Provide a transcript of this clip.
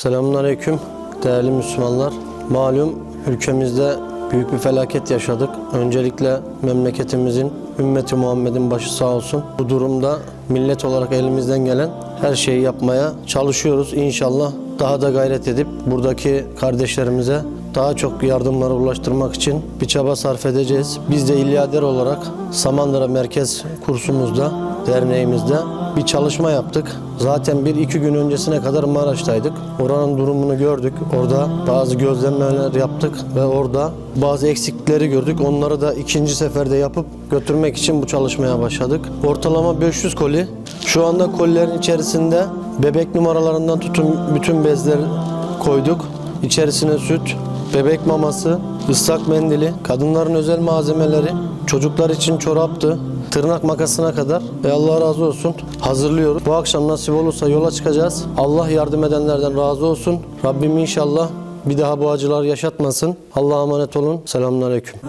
Selamünaleyküm değerli Müslümanlar. Malum ülkemizde büyük bir felaket yaşadık. Öncelikle memleketimizin, ümmeti Muhammed'in başı sağ olsun. Bu durumda millet olarak elimizden gelen her şeyi yapmaya çalışıyoruz. İnşallah daha da gayret edip buradaki kardeşlerimize daha çok yardımlara ulaştırmak için bir çaba sarf edeceğiz. Biz de İlyader olarak Samandıra Merkez kursumuzda, derneğimizde bir çalışma yaptık. Zaten bir iki gün öncesine kadar Maraş'taydık. Oranın durumunu gördük. Orada bazı gözlemler yaptık ve orada bazı eksiklikleri gördük. Onları da ikinci seferde yapıp götürmek için bu çalışmaya başladık. Ortalama 500 koli. Şu anda kolilerin içerisinde bebek numaralarından tutun bütün bezler koyduk. İçerisine süt, bebek maması, ıslak mendili, kadınların özel malzemeleri, çocuklar için çoraptı, tırnak makasına kadar ve Allah razı olsun hazırlıyoruz. Bu akşam nasip olursa yola çıkacağız. Allah yardım edenlerden razı olsun. Rabbim inşallah bir daha bu acılar yaşatmasın. Allah'a emanet olun. Selamünaleyküm.